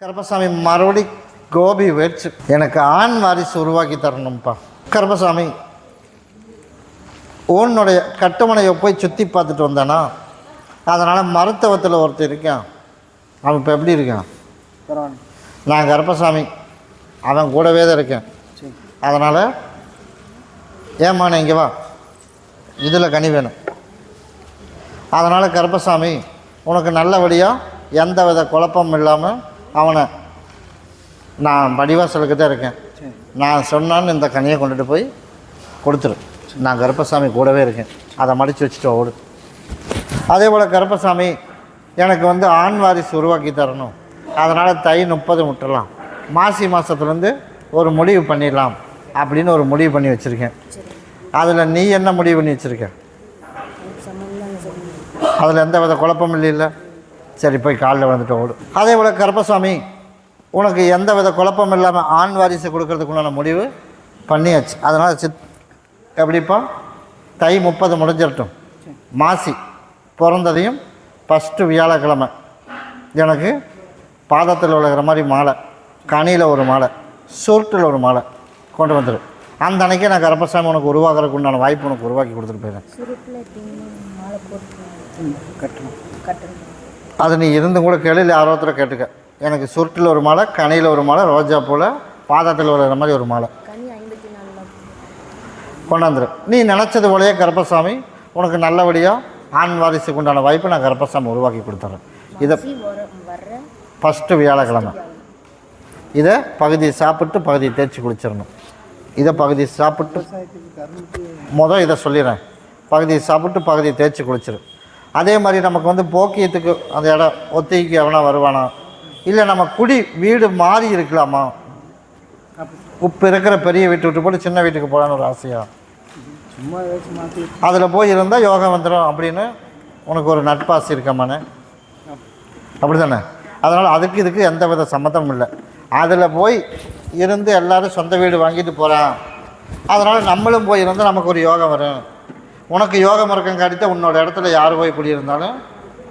கருப்பசாமி மறுபடி கோபி வெச்சு எனக்கு ஆண் வாரிசு உருவாக்கி தரணும்ப்பா கருப்பசாமி உன்னுடைய கட்டுமனையை போய் சுற்றி பார்த்துட்டு வந்தானா? அதனால் மருத்துவத்தில் ஒருத்தர் இருக்கான். அவன் இப்போ எப்படி இருக்கான்? நான் கருப்பசாமி அவன் கூடவே தான் இருக்கேன். அதனால் ஏம்மா இங்கே வா. இதில் கனி வேணும். அதனால் கருப்பசாமி உனக்கு நல்லபடியாக எந்த வித குழப்பமும் இல்லாமல் அவனை நான் படிவாசலுக்கு தான் இருக்கேன் நான் சொன்னான்னு இந்த கனியை கொண்டுட்டு போய் கொடுத்துரு. நான் கருப்பசாமி கூடவே இருக்கேன். அதை மடித்து வச்சுட்டு ஓடு. அதே போல் கருப்பசாமி எனக்கு வந்து ஆண் வாரிசு உருவாக்கி தரணும். அதனால் தை முப்பது முட்டலாம். மாசி மாதத்துலேருந்து ஒரு முடிவு பண்ணிடலாம் அப்படின்னு ஒரு முடிவு பண்ணி வச்சுருக்கேன். அதில் நீ என்ன முடிவு பண்ணி வச்சுருக்க? அதில் எந்த வித குழப்பமும் இல்லைல்ல? சரி போய் காலில் வந்துட்டு ஓடும் அதே போல் கருப்பசாமி உனக்கு எந்த வித குழப்பம் இல்லாமல் ஆண் வாரிசு கொடுக்கறதுக்குண்டான முடிவு பண்ணியாச்சு. அதனால் சித் எப்படிப்பா? தை முப்பது முடிஞ்சிடட்டும். மாசி பிறந்ததையும் ஃபஸ்ட்டு வியாழக்கிழமை. எனக்கு பாதத்தில் விழுகிற மாதிரி மாலை கனியில் ஒரு மாலை சுருட்டில் ஒரு மாலை கொண்டு வந்துடும் அந்த அன்னைக்கே நான் கருப்பசாமி உனக்கு உருவாக்குறதுக்கு உண்டான வாய்ப்பு உனக்கு உருவாக்கி கொடுத்துட்டு போயிடுறேன். கட்டணும்? கட்டணும். அது நீ இருந்தும் கூட கேளு இல்லை யாரோ ஒருத்தரை கேட்டுக்க. எனக்கு சுருட்டில் ஒரு மாலை கனியில் ஒரு மாலை ரோஜா பூவில் பாதத்தில் விழுகிற மாதிரி ஒரு மாலை. கொண்டாந்துரு. நீ நினச்சது போலயே கருப்பசாமி உனக்கு நல்லபடியாக ஆண் வாரிசுக்கு உண்டான வாய்ப்பை நான் கருப்பசாமி உருவாக்கி கொடுத்துறேன் இதை ஃபஸ்ட்டு வியாழக்கிழமை. இதை பகுதி சாப்பிட்டு பகுதி தேய்ச்சி குளிச்சிடணும். இதை பகுதி சாப்பிட்டு மொதல் இதை சொல்லிடுறேன். பகுதி சாப்பிட்டு பகுதி தேய்ச்சி குளிச்சிரு. அதே மாதிரி நமக்கு வந்து போக்கியத்துக்கு அந்த இடம் ஒத்திக்கு எவனா வருவானா? இல்லை நம்ம குடி வீடு மாறி இருக்கலாமா? இப்போ இருக்கிற பெரிய வீட்டு விட்டு போட்டு சின்ன வீட்டுக்கு போகலான்னு ஒரு ஆசையா? சும்மா அதில் போய் இருந்தால் யோகம் வந்துடும் அப்படின்னு உனக்கு ஒரு நட்பாசி இருக்கமானே அப்படி தானே அதனால் அதுக்கு இதுக்கு எந்த வித சம்மந்தமும் இல்லை. அதில் போய் இருந்து எல்லாரும் சொந்த வீடு வாங்கிட்டு போகிறான் அதனால் நம்மளும் போய் இருந்தால் நமக்கு ஒரு யோகம் வரும். உனக்கு யோகம் இருக்கும் காட்டித்தான் உன்னோட இடத்துல யார் போய் குடியிருந்தாலும்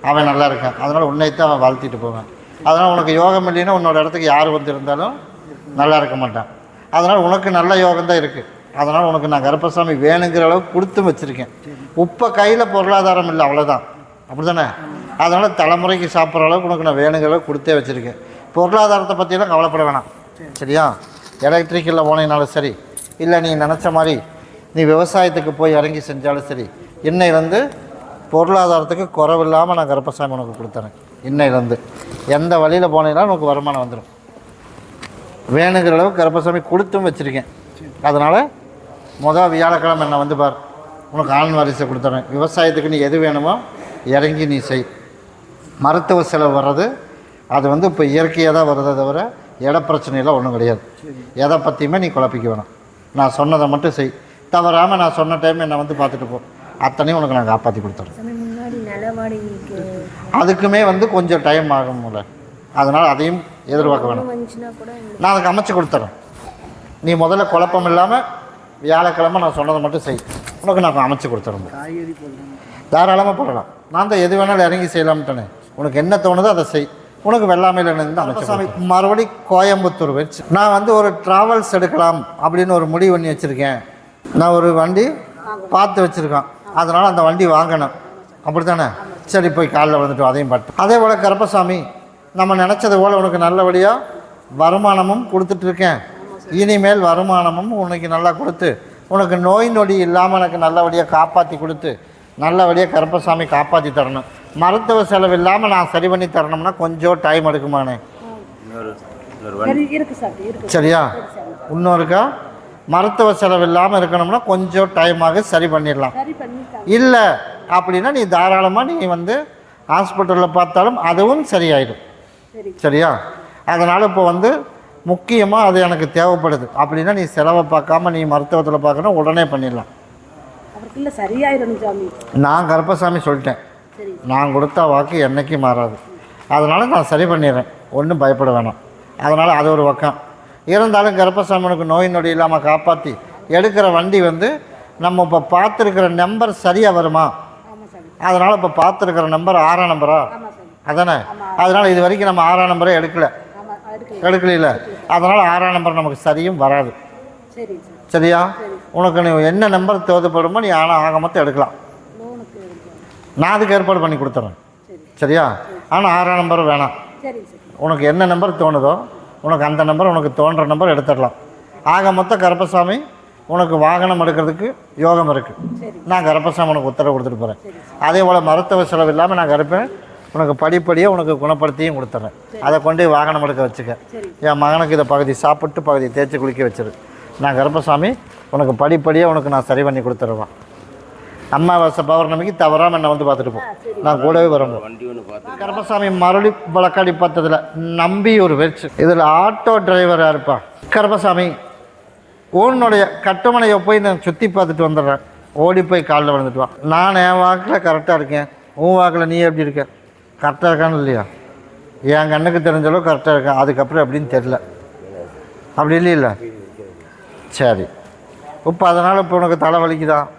அவன் நல்லா இருக்கான். அதனால் உன்னைத்தான் அவன் வாழ்த்திட்டு போவேன். அதனால் உனக்கு யோகம் இல்லைன்னா உன்னோட இடத்துக்கு யார் வந்து இருந்தாலும் நல்லா இருக்க மாட்டான். அதனால் உனக்கு நல்ல யோகம் தான் இருக்குது அதனால் உனக்கு நான் கருப்பசாமி வேணுங்கிற அளவுக்கு கொடுத்து வச்சுருக்கேன். உப்பை கையில் பொருளாதாரம் இல்லை அவ்வளோதான் அப்படி தானே அதனால் தலைமுறைக்கு சாப்பிட்ற அளவுக்கு உனக்கு நான் வேணுங்கிற அளவுக்கு கொடுத்தே வச்சுருக்கேன். பொருளாதாரத்தை பற்றியெல்லாம் கவலைப்பட வேணாம். சரியா? எலக்ட்ரிக்கலில் போனீங்கனாலும் சரி. இல்லை நீ நினச்ச மாதிரி நீ விவசாயத்துக்கு போய் இறங்கி செஞ்சாலும் சரி இன்னையிலேருந்து பொருளாதாரத்துக்கு குறவில்லாமல் நான் கருப்பசாமி உனக்கு கொடுத்துறேன். இன்னையிலேருந்து. எந்த வழியில் போனீங்கனாலும் உனக்கு வருமானம் வந்துடும் வேணுங்கிற அளவுக்கு கருப்பசாமி கொடுத்தும் வச்சுருக்கேன். அதனால் மொதல் வியாழக்கிழமை என்னை வந்து பார் உனக்கு ஆண் வாரிசை கொடுத்துறேன். விவசாயத்துக்கு நீ எது வேணுமோ இறங்கி நீ செய். மருத்துவ செலவு வர்றது அது வந்து இப்போ இயற்கையாக தான் வருதே தவிர இட பிரச்சனையெல்லாம் ஒன்றும் கிடையாது. எதை பற்றியுமே நீ குழப்பிக்க வேணும். நான் சொன்னதை மட்டும் செய். தவறாமல் நான் சொன்ன டைம் என்னை வந்து பார்த்துட்டு போ. அத்தனையும் உனக்கு நான் காப்பாற்றி கொடுத்துறேன். சாமி முன்னாடி நில வாடகைக்கு அதுக்குமே வந்து கொஞ்சம் டைம் ஆகும்ல அதனால் அதையும் எதிர்பார்க்க வேணாம். நான் அதுக்கு அமைச்சு கொடுத்துறேன். நீ முதல்ல குழப்பம் இல்லாமல் வியாழக்கிழமை நான் சொன்னதை மட்டும் செய். உனக்கு நான் அமைச்சு போடணும் தாராளமாக போடலாம். நான் தான் எது வேணாலும் இறங்கி செய்யலாம்ட்டானே. உனக்கு என்ன தோணுதோ அதை செய். உனக்கு வெள்ளாமையில் இருந்து அமைச்சு மறுபடி கோயம்புத்தூர் வச்சு நான் வந்து ஒரு ட்ராவல்ஸ் எடுக்கலாம் அப்படின்னு ஒரு முடிவு பண்ணி வச்சுருக்கேன். நான் ஒரு வண்டி பார்த்து வச்சுருக்கேன். அதனால் அந்த வண்டி வாங்கணும். அப்படி தானே சரி போய் காலைல வந்துட்டு அதையும் பார்த்து. அதே போல் கருப்பசாமி நம்ம நினச்சது போல் உனக்கு நல்லபடியாக வருமானமும் கொடுத்துட்ருக்கேன் இனிமேல் வருமானமும் உனக்கு நல்லா கொடுத்து உனக்கு நோய் நொடி இல்லாமல் எனக்கு நல்லபடியாக காப்பாற்றி கொடுத்து நல்லபடியாக கருப்பசாமி காப்பாற்றி தரணும். மருத்துவ செலவு இல்லாமல் நான் சரி பண்ணி தரணும்னா கொஞ்சம் டைம் எடுக்குமானே சரி இருக்கு சார் இருக்கு. சரியா? இன்னொருக்கா மருத்துவ செலவு இல்லாமல் இருக்கணும்னா கொஞ்சம் டைம் ஆக சரி பண்ணிடலாம். இல்லை அப்படின்னா நீ தாராளமாக நீ வந்து ஹாஸ்பிட்டலில் பார்த்தாலும் அதுவும் சரியாயிடும். சரி. சரியா? அதனால் இப்போ வந்து முக்கியமாக அது எனக்கு தேவைப்படுது. அப்படின்னா நீ செலவை பார்க்காம நீ மருத்துவத்தில் பார்க்கணும் உடனே பண்ணிடலாம். நான் கருப்பசாமி சொல்லிட்டேன். நான் கொடுத்த வாக்கு என்னைக்கும் மாறாது. அதனால் நான் சரி பண்ணிடுறேன். ஒன்றும் பயப்பட வேணாம். அதனால் அது ஒரு பக்கம். இருந்தாலும் கருப்பசாமி உனக்கு நோய் நொடி இல்லாமல் காப்பாற்றி எடுக்கிற வண்டி வந்து நம்ம இப்போ பார்த்துருக்கிற நம்பர் சரியாக வருமா? அதனால் இப்போ பார்த்துருக்கிற நம்பர் ஆறாம் நம்பரா அதானே? அதனால் இது வரைக்கும் நம்ம ஆறாம் நம்பரே எடுக்கல ஆமாம் எடுக்கல. எடுக்கல அதனால் ஆறாம் நம்பர் நமக்கு சரியும் வராது. சரியா? உனக்கு நீ என்ன நம்பர் தேவைப்படுமோ நீ ஆனால் ஆக மொத்தம் எடுக்கலாம். நான் அதுக்கு ஏற்பாடு பண்ணி கொடுத்துட்றேன் சரி சரியா? ஆனால் ஆறாம் நம்பர் வேணாம். உனக்கு என்ன நம்பர் தோணுதோ உனக்கு அந்த நம்பர் உனக்கு தோன்ற நம்பர் எடுத்துடலாம். ஆக மொத்தம் கருப்பசாமி உனக்கு வாகனம் எடுக்கிறதுக்கு யோகம் இருக்குது நான் கருப்பசாமி உனக்கு உத்தரவு கொடுத்துட்டு போகிறேன் அதே போல் மருத்துவ செலவு இல்லாமல் நான் கருப்பேன். உனக்கு படிப்படியாக உனக்கு குணப்படுத்தியும் கொடுத்துட்றேன் அதை கொண்டு வாகனம் எடுக்க வச்சுக்க. என் மகனுக்கு இதை பகுதி சாப்பிட்டு பகுதி தேய்ச்சி குளிக்க வச்சிரு. நான் கருப்பசாமி உனக்கு படிப்படியாக உனக்கு நான் சரி பண்ணி கொடுத்துருவேன் அம்மாவாசை பௌர்ணமிக்கு தவறாமல் என்னை வந்து பார்த்துட்டு போ. நான் கூடவே பார்த்து கருப்பசாமி மறுபடி வழக்காடி பார்த்ததில் நம்பி ஒரு வெச்சு இதில் ஆட்டோ டிரைவராக இருப்பா கருப்பசாமி உன்னுடைய கட்டுமனையை போய் நான் சுற்றி பார்த்துட்டு வந்துடுறேன். ஓடி போய் காலில் விழுந்துட்டு வா. நான் என் வாக்கில் கரெக்டாக இருக்கேன். உன் வாக்கில் நீ எப்படி இருக்க? கரெக்டாக இருக்கான்னு இல்லையா? என் கண்ணுக்கு தெரிஞ்சளவு கரெக்டாக இருக்கேன் அதுக்கப்புறம் எப்படின்னு தெரில அப்படி இல்லையில்ல? சரி. இப்போ அதனால் இப்போ உனக்கு தலை வலிக்குதா? வலிக்குது இப்போ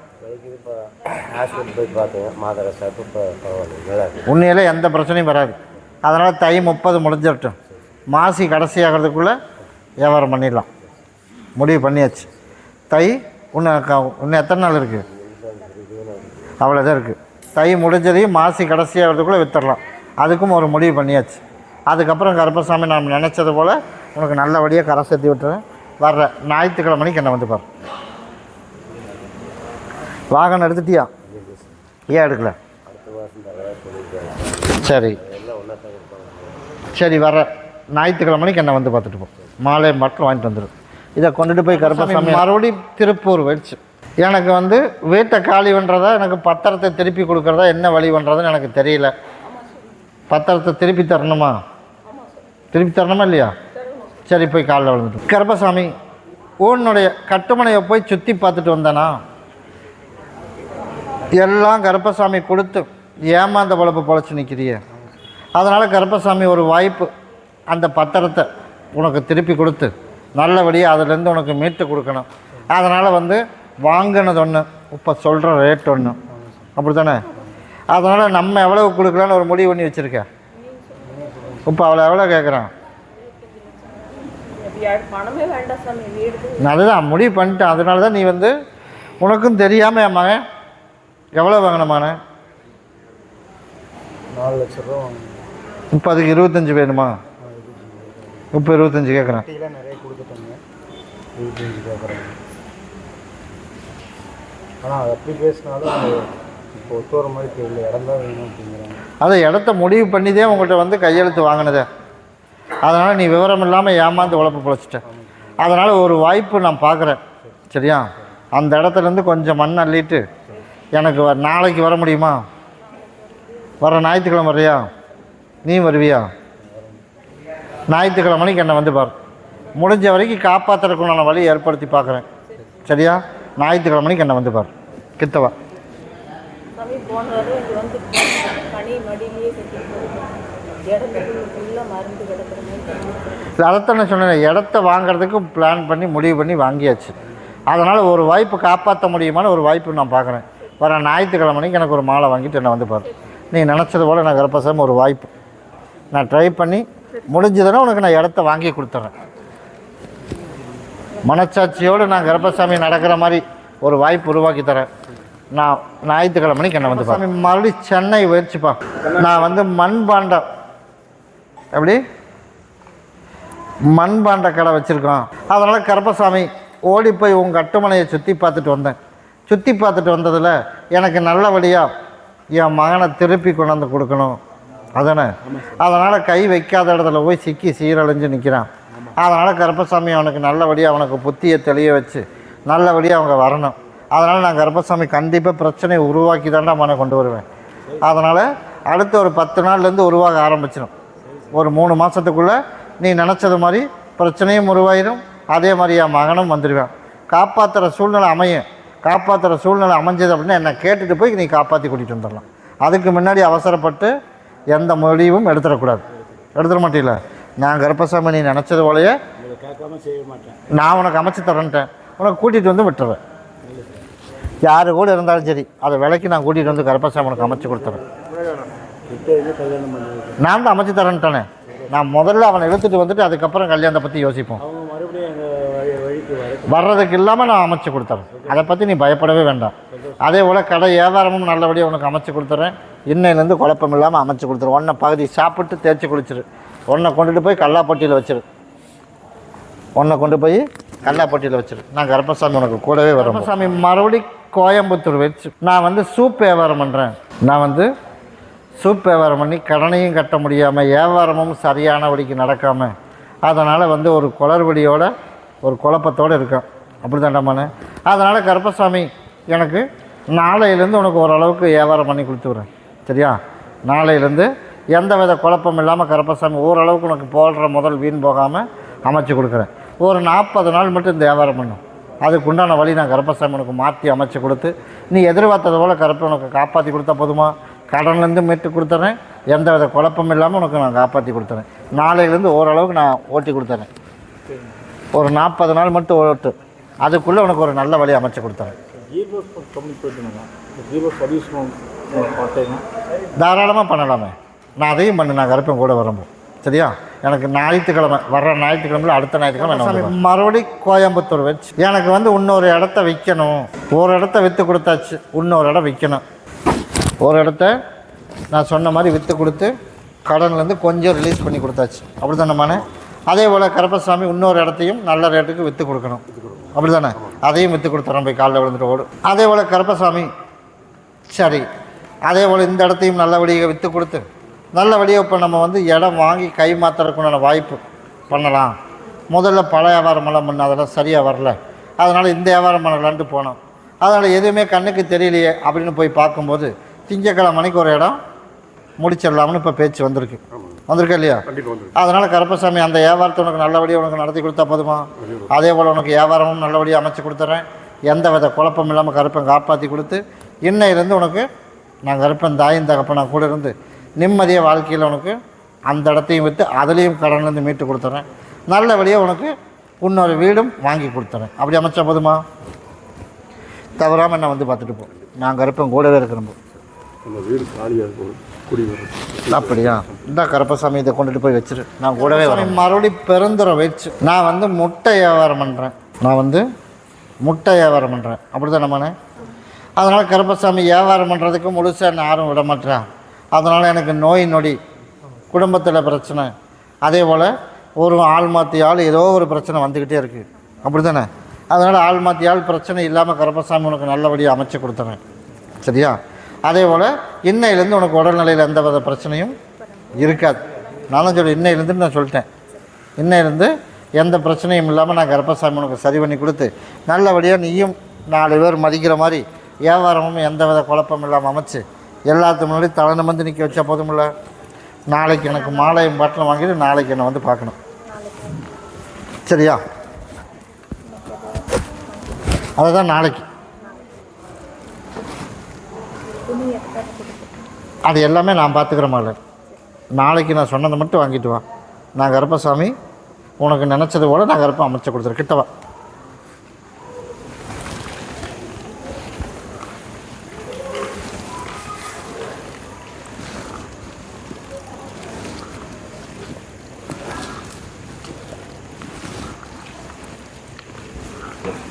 ஹாஸ்பிட்டல் போய் பார்த்தேன் மாத்திரை சாப்பிட்டு இப்போ பரவாயில்ல நல்லா இருக்கு. உண்மையிலே எந்த பிரச்சனையும் வராது. அதனால் தை முப்பது முடிஞ்சிடட்டும். மாசி கடைசி ஆகிறதுக்குள்ளே வியாபாரம் பண்ணிடலாம். முடிவு பண்ணியாச்சு. தை இன்னும் க- இன்னும் எத்தனை நாள் இருக்குது அவ்வளோதான் இருக்குது தை முடிஞ்சதையும் மாசி கடைசி ஆகிறதுக்குள்ளே வித்துடலாம். அதுக்கும் ஒரு முடிவு பண்ணியாச்சு. அதுக்கப்புறம் கருப்பசாமி நாம் நினச்சது போல் உனக்கு நல்லபடியாக கரை சேர்த்து விட்டுறேன். வர்ற ஞாயிற்றுக்கிழமைக்கு என்ன வந்து பாரு. வாகனம் எடுத்துட்டியா? ஏன் எடுக்கல? சரி. சரி வர ஞாயிற்றுக்கிழமைக்கு என்ன வந்து பார்த்துட்டு போ. மாலை மட்டும் வாங்கிட்டு வந்துடும் இதை கொண்டுட்டு போய் கருப்பசாமி மறுபடியும் திருப்பூர் வச்சு. எனக்கு வந்து வீட்டை காலி பண்ணுறதா எனக்கு பத்திரத்தை திருப்பி கொடுக்குறதா என்ன வழி பண்ணுறதுன்னு எனக்கு தெரியல. பத்திரத்தை திருப்பி தரணுமா? திருப்பி தரணுமா இல்லையா? சரி போய் காலைல விழுந்துட்டு கருப்பசாமி உன்னுடைய கட்டுமனையை போய் சுற்றி பார்த்துட்டு வந்தேனா? எல்லாம் கருப்பசாமி கொடுத்து ஏமாந்த பொழப்பு பொழைச்சி நிற்கிறிய அதனால் கருப்பசாமி ஒரு வாய்ப்பு அந்த பத்திரத்தை உனக்கு திருப்பி கொடுத்து நல்லபடியாக அதுலேருந்து உனக்கு மீட்டு கொடுக்கணும். அதனால் வந்து வாங்கினது ஒன்று இப்போ சொல்கிற ரேட் ஒன்று அப்படி தானே அதனால் நம்ம எவ்வளவு கொடுக்கலான்னு ஒரு முடிவு பண்ணி வச்சுருக்க? இப்போ அவளை எவ்வளோ கேட்குறான் அதுதான் முடிவு பண்ணிட்டேன். அதனால தான் நீ வந்து உனக்கும் தெரியாமல் என் மகன் எவ்வளோ வாங்கினமான நாலு லட்ச ரூபா இப்போ அதுக்கு இருபத்தஞ்சி வேணுமா? இப்போ இருபத்தஞ்சி கேட்குறேன் நிறைய கொடுத்துட்டாங்க. இருபத்தஞ்சு கேட்குறாங்க ஆனால் அது அப்படி பேசினாலும் இப்போ ஒத்து வர மாதிரி தெரியல. இடம் தான் வேணும் அப்படிங்கிறாங்க. அதை இடத்த முடிவு பண்ணி தான் உங்கள்கிட்ட வந்து கையெழுத்து வாங்கினதே. அதனால் நீ விவரம் இல்லாமல் ஏமாந்து உழப்பு பொழைச்சிட்ட. அதனால் ஒரு வாய்ப்பு நான் பார்க்குறேன் சரியா? அந்த இடத்துலேருந்து கொஞ்சம் மண் அள்ளிட்டு எனக்கு வ- நாளைக்கு வர முடியுமா? வர ஞாயிற்றுக்கிழமை வரையா நீ வருவியா? ஞாயிற்றுக்கிழமைக்கு என்னை வந்து பார். முடிஞ்ச வரைக்கும் காப்பாற்றுறதுக்குண்டான வழி ஏற்படுத்தி பார்க்குறேன். சரியா? ஞாயிற்றுக்கிழமைக்கு என்னை வந்து பார். கிட்டவா? அதைத்தான் சொன்னேன் இடத்த வாங்குறதுக்கு பிளான் பண்ணி முடிவு பண்ணி வாங்கியாச்சு. அதனால் ஒரு வாய்ப்பு காப்பாற்ற முடியுமான்னு ஒரு வாய்ப்பு நான் பார்க்குறேன். வர ஞாயிற்றுக்கிழமைக்கு எனக்கு ஒரு மாலை வாங்கிட்டு என்னை வந்து பாரு. நீ நினச்சது போல் நான் கர்ப்பசாமி ஒரு வாய்ப்பு. நான் ட்ரை பண்ணி முடிஞ்சதுன்னா உனக்கு நான் இடத்த வாங்கி கொடுத்துட்றேன் மனச்சாட்சியோடு நான் கர்ப்பசாமி நடக்கிற மாதிரி ஒரு வாய்ப்பு உருவாக்கி தரேன். நான் ஞாயிற்றுக்கிழமைக்கு என்ன வந்து சாமி மறுபடியும் சென்னை முயற்சிப்பா நான் வந்து மண்பாண்டம். எப்படி? மண்பாண்ட கடை வச்சுருக்கோம். அதனால் கருப்பசாமி ஓடி போய் உங்கள் கட்டுமனையை சுற்றி பார்த்துட்டு வந்தேன். சுற்றி பார்த்துட்டு வந்ததில் எனக்கு நல்லபடியாக என் மகனை திருப்பி கொண்டாந்து கொடுக்கணும். அதானே? அதனால் கை வைக்காத இடத்துல போய் சிக்கி சீரழிஞ்சு நிற்கிறான் அதனால் கருப்பசாமி அவனுக்கு நல்லபடியாக அவனுக்கு புத்தியை தெளிய வச்சு நல்லபடியாக அவங்க வரணும். அதனால் நான் கருப்பசாமி கண்டிப்பாக பிரச்சனையை உருவாக்கி தாண்டா அவனை கொண்டு வருவேன். அதனால் அடுத்த ஒரு பத்து நாள்லேருந்து உருவாக ஆரம்பிச்சிடும் ஒரு மூணு மாதத்துக்குள்ளே நீ நினச்சது மாதிரி பிரச்சனையும் உருவாயிடும் அதே மாதிரி என் மகனும் வந்துடுவேன் காப்பாற்றுற சூழ்நிலை அமையும். காப்பாற்றுற சூழ்நிலை அமைஞ்சது அப்படின்னா என்னை கேட்டுட்டு போய் நீ காப்பாற்றி கூட்டிகிட்டு வந்துடலாம். அதுக்கு முன்னாடி அவசரப்பட்டு எந்த முடிவும் எடுத்துடக்கூடாது. எடுத்துட மாட்டீங்கள? நான் கருப்பசாமி நீ நினச்சது போலயே நான் உனக்கு அமைச்சு தரேன்ட்டேன். உனக்கு கூட்டிகிட்டு வந்து விட்டுறேன். யார் கூட இருந்தாலும் சரி அதை விலைக்கு நான் கூட்டிகிட்டு வந்து கருப்பசாமி உனக்கு அமைச்சு கொடுத்துறேன். நான் தான் அமைச்சு தரேன்ட்டானே. நான் முதல்ல அவனை இழுத்துட்டு வந்துட்டு அதுக்கப்புறம் கல்யாணத்தை பற்றி யோசிப்போம் அவங்க மறுபடியும் எங்கள் வழி வழிக்கு வர வர்றதுக்கு இல்லாமல் நான் அமைச்சு கொடுத்துறேன். அதை பற்றி நீ பயப்படவே வேண்டாம். அதே போல் கடை வியாபாரமும் நல்லபடியாக உனக்கு அமைச்சு கொடுத்துட்றேன் இன்னையிலேருந்து குழப்பம் இல்லாமல் அமைச்சு கொடுத்துறேன். ஒன்றை பகுதி சாப்பிட்டு தேய்ச்சி குளிச்சிரு. ஒன்றை கொண்டுட்டு போய் கல்லாப்பட்டியில் வச்சிரு. ஒன்றை கொண்டு போய் கல்லாப்பட்டியில் வச்சிரு. நான் கருப்பசாமி உனக்கு கூடவே வரேன். கருப்பசாமி மறுபடி கோயம்புத்தூர் வச்சு. நான் வந்து சூப் வியாபாரம் பண்ணுறேன் நான் வந்து சூப் வியாபாரம் பண்ணி கடனையும் கட்ட முடியாமல் வியாபாரமும் சரியான வழிக்கு நடக்காமல் அதனால் வந்து ஒரு குளறுபடியோட ஒரு குழப்பத்தோடு இருக்கான். அப்படி தாண்டாமானே அதனால் கருப்பசாமி எனக்கு நாளையிலேருந்து உனக்கு ஓரளவுக்கு வியாபாரம் பண்ணி கொடுத்துட்றேன் சரியா? நாளையிலேருந்து எந்த வித குழப்பம் இல்லாமல் கருப்பசாமி ஓரளவுக்கு உனக்கு போடுற முதல் வீண் போகாமல் அமைச்சு கொடுக்குறேன். ஒரு நாற்பது நாள் மட்டும் இந்த வியாபாரம் பண்ணும். அதுக்கு உண்டான வழி நான் கருப்பசாமி உனக்கு மாற்றி அமைச்சு கொடுத்து நீ எதிர்பார்த்தது போல் கருப்பை உனக்கு காப்பாற்றி கொடுத்தா போதுமா? கடன்லேருந்து மீட்டு கொடுத்துறேன். எந்த வித குழப்பம் இல்லாமல் உனக்கு நான் காப்பாற்றி கொடுத்துறேன். நாளையிலேருந்து ஓரளவுக்கு நான் ஓட்டி கொடுத்துறேன். ஒரு நாற்பது நாள் மட்டும் ஓட்டு. அதுக்குள்ளே உனக்கு ஒரு நல்ல வழி அமைச்சு பார்த்தீங்கன்னா தாராளமாக பண்ணலாமே. நான் அதையும் பண்ணு நான் கருப்பன் கூட வரும்போது. சரியா? எனக்கு ஞாயிற்றுக்கிழமை வர்ற ஞாயிற்றுக்கிழமையில் அடுத்த ஞாயிற்றுக்கிழமை நான் வந்துடுவேன். மறுபடி கோயம்புத்தூர் வச்சு எனக்கு வந்து இன்னொரு இடத்த விற்கணும் ஒரு இடத்த விற்று கொடுத்தாச்சு இன்னொரு இடம் விற்கணும் ஒரு இடத்த நான் சொன்ன மாதிரி விற்று கொடுத்து கடன்லேருந்து கொஞ்சம் ரிலீஸ் பண்ணி கொடுத்தாச்சு. அப்படி தானே அதே போல் கருப்பசாமி இன்னொரு இடத்தையும் நல்ல ரேட்டுக்கு விற்று கொடுக்கணும். அப்படி தானே அதையும் விற்று கொடுத்துறோம் போய் காலைல விழுந்துட்டு ஓடும் அதே போல் கருப்பசாமி சரி. அதே போல் இந்த இடத்தையும் நல்லபடியாக விற்று கொடுத்து நல்லபடியாக இப்போ நம்ம வந்து இடம் வாங்கி கை மாற்றுறதுக்குண்டான வாய்ப்பு பண்ணலாம். முதல்ல பழைய வியாபாரமெல்லாம் பண்ண அதெல்லாம் சரியாக வரல. அதனால் இந்த வியாபாரம் பண்ணலான்ட்டு போனோம். அதனால் எதுவுமே கண்ணுக்கு தெரியலையே அப்படின்னு போய் பார்க்கும்போது திங்கக்கிழமை மணிக்கு ஒரு இடம் முடிச்சிடலாம்னு இப்போ பேச்சு வந்திருக்கு. வந்திருக்கா இல்லையா? அதனால் கருப்பசாமி அந்த வியாபாரத்தை உனக்கு நல்லபடியாக உனக்கு நடத்தி கொடுத்தா போதுமா? அதே போல் உனக்கு வியாபாரமும் நல்லபடியாக அமைச்சு கொடுத்துட்றேன் எந்த வித குழப்பம் இல்லாமல் கருப்பன் காப்பாற்றி கொடுத்து இன்னையிலேருந்து உனக்கு நான் கருப்பன் தகப்பன் நான் கூட இருந்து நிம்மதியாக வாழ்க்கையில் உனக்கு அந்த இடத்தையும் விற்று அதுலேயும் கடன்லேருந்து மீட்டு கொடுத்துட்றேன் நல்லபடியாக உனக்கு இன்னொரு வீடும் வாங்கி கொடுத்துறேன். அப்படி அமைச்சா போதுமா? தவறாமல் என்ன வந்து பார்த்துட்டு போ. நான் கருப்பன் கூடவே இருக்கிறப்போ நம்ம வீடு காலியாக இருக்கும் குடி வரும். அப்படியா? இந்த கருப்பசாமி இதை கொண்டுட்டு போய் வச்சிரு. நான் கூடவே வரேன். மறுபடியும் பெருந்துரம் வச்சு நான் வந்து முட்டை வியாபாரம் பண்ணுறேன் நான் வந்து முட்டை வியாபாரம் பண்ணுறேன் அப்படி தானே மனே அதனால் கருப்பசாமி வியாபாரம் பண்ணுறதுக்கு முழுசாக நான் யாரும் விட மாட்டேன் அதனால் எனக்கு நோய் நொடி குடும்பத்தில் பிரச்சனை. அதே போல் ஒரு ஆள் மாற்றி ஆள் ஏதோ ஒரு பிரச்சனை வந்துக்கிட்டே இருக்குது அப்படி தானே அதனால் ஆள் மாற்றி ஆள் பிரச்சனை இல்லாமல் கருப்பசாமி உனக்கு நல்லபடியாக அமைச்சு கொடுத்துறேன். சரியா? அதே போல் இன்னையிலேருந்து உனக்கு உடல்நிலையில் எந்த வித பிரச்சனையும் இருக்காது. நானும் சொல்லி இன்னையிலேருந்து நான் சொல்லிட்டேன். இன்னையிலேருந்து எந்த பிரச்சனையும் இல்லாமல் நான் கர்ப்பசாமி உனக்கு சரி பண்ணி கொடுத்து நல்லபடியாக நீயும் நாலு பேர் மதிக்கிற மாதிரி வியாபாரமும் எந்த வித குழப்பம் இல்லாமல் அமைச்சு எல்லாத்துக்கு முன்னாடி தலை நிமிந்து நிற்க வச்சா போதுமில்ல. நாளைக்கு எனக்கு மாலையும் பாட்டிலும் வாங்கிட்டு நாளைக்கு என்னை வந்து பார்க்கணும். சரியா? அதுதான் நாளைக்கு. அது எல்லாமே நான் பார்த்துக்கிற மாதிரி நாளைக்கு நான் சொன்னதை மட்டும் வாங்கிட்டு வா. நான் கருப்பசாமி உனக்கு நினச்சது போல் நான் கருப்பம் அமைச்சு கொடுத்துரு கிட்ட வா.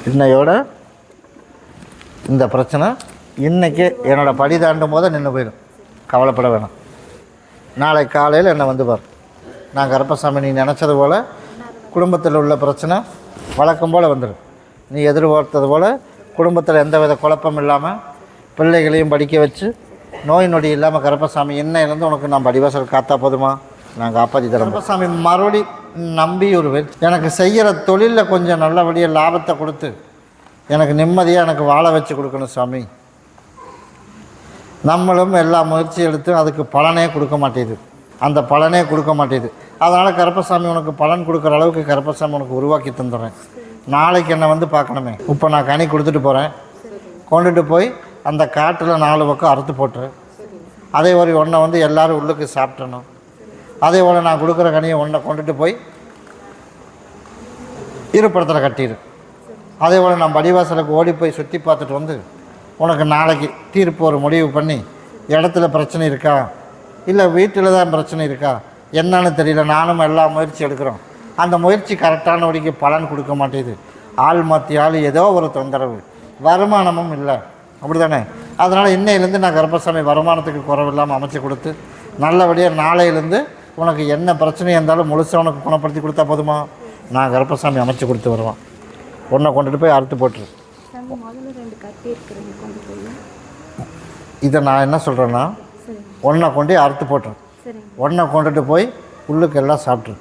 இன்னையோட இந்த பிரச்சனை இன்றைக்கி என்னோடய படி தாண்டும் போது நின்று போயிடும். கவலைப்பட வேணாம். நாளை காலையில் என்னை வந்து பார். நான் கருப்பசாமி நீ நினச்சது போல் குடும்பத்தில் உள்ள பிரச்சனை வழக்கம் போல் வந்துடும் நீ எதிர்பார்த்தது போல் குடும்பத்தில் எந்த வித குழப்பம் இல்லாமல் பிள்ளைகளையும் படிக்க வச்சு நோய் நொடி இல்லாமல் கருப்பசாமி இருந்து உனக்கு நான் படிவாசல் காத்தா போதுமா? நாங்கள் காப்பாற்றி தரோம் கருப்பசாமி மறுபடி நம்பி ஒரு எனக்கு செய்கிற தொழிலில் கொஞ்சம் நல்லபடியாக லாபத்தை கொடுத்து எனக்கு நிம்மதியாக எனக்கு வாழ வச்சு கொடுக்கணும் சாமி. நம்மளும் எல்லா முயற்சி எடுத்து அதுக்கு பலனே கொடுக்க மாட்டேது. அந்த பலனே கொடுக்க மாட்டேது. அதனால் கருப்பசாமி உனக்கு பலன் கொடுக்குற அளவுக்கு கருப்பசாமி உனக்கு உருவாக்கி தந்துடுறேன். நாளைக்கு என்னை வந்து பார்க்கணுமே. இப்போ நான் கனி கொடுத்துட்டு போகிறேன் கொண்டுட்டு போய் அந்த காட்டில் நாலு பக்கம் அறுத்து போட்டுரு. அதே மாதிரி ஒன்றை வந்து எல்லோரும் உள்ளுக்கு சாப்பிட்டணும் அதே போல் நான் கொடுக்குற கனியை ஒன்றை கொண்டுட்டு போய் இருப்படத்தில் கட்டிடு அதே போல் நான் படிவாசலுக்கு ஓடி போய் சுற்றி பார்த்துட்டு வந்து உனக்கு நாளைக்கு தீர்ப்பு ஒரு முடிவு பண்ணி இடத்துல பிரச்சனை இருக்கா? இல்லை வீட்டில் தான் பிரச்சனை இருக்கா? என்னன்னு தெரியல. நானும் எல்லா முயற்சி எடுக்கிறோம். அந்த முயற்சி கரெக்டான வழிக்கு பலன் கொடுக்க மாட்டேங்குது ஆள் மாற்றி ஆள் ஏதோ ஒரு தொந்தரவு. வருமானமும் இல்லை. அப்படி தானே அதனால் இன்னையிலேருந்து நான் கர்ப்பசாமி வருமானத்துக்கு குறைவில்லாமல் அமைச்சு கொடுத்து நல்லபடியாக நாளையிலேருந்து உனக்கு என்ன பிரச்சனையாக இருந்தாலும் முழுசாக உனக்கு குணப்படுத்தி கொடுத்தா போதுமா? நான் கர்ப்பசாமி அமைச்சு கொடுத்து வருவான். ஒன்றை கொண்டுட்டு போய் அறுத்து போட்டுரு. கட்டி இருக்கிறீங்க கொண்டு போய். இதை நான் என்ன சொல்கிறேன்னா ஒன்றை கொண்டு அறுத்து போட்டுரு. ஒன்றை கொண்டுட்டு போய் உள்ளுக்கு எல்லாம் சாப்பிட்ரு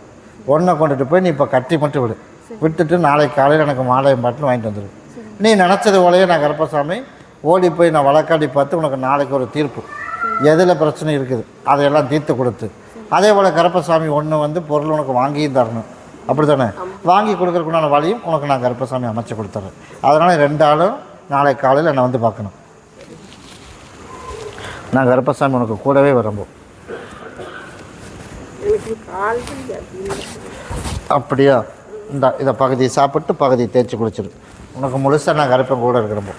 ஒன்றை கொண்டுட்டு போய் நீ இப்போ கட்டி மட்டும் விடு. விட்டுட்டு நாளைக்கு காலையில் எனக்கு மாலையம் பாட்டில் வாங்கிட்டு வந்துடு நீ நினச்சது போலயே நான் கருப்பசாமி ஓடி போய் நான் வழக்காடி பார்த்து உனக்கு நாளைக்கு ஒரு தீர்ப்பு. எதில் பிரச்சனை இருக்குது? அதையெல்லாம் தீர்த்து கொடுத்து. அதே போல் கருப்பசாமி ஒன்று வந்து பொருள் உனக்கு வாங்கியும் தரணும். அப்படி தானே வாங்கி கொடுக்கறதுக்குண்டான வழியும் உனக்கு நான் கருப்பசாமி அமைச்சு கொடுத்துறேன். அதனால் ரெண்டு ஆளும் நாளைக்கு காலையில் என்னை வந்து பார்க்கணும். நான் கருப்பசாமி உனக்கு கூடவே விரும்பும் அப்படியா? இந்த இதை பகுதி சாப்பிட்டு பகுதி தேய்ச்சி குடிச்சிரு. உனக்கு முழுசாக நான் கருப்பன் கூட இருக்கிறப்போ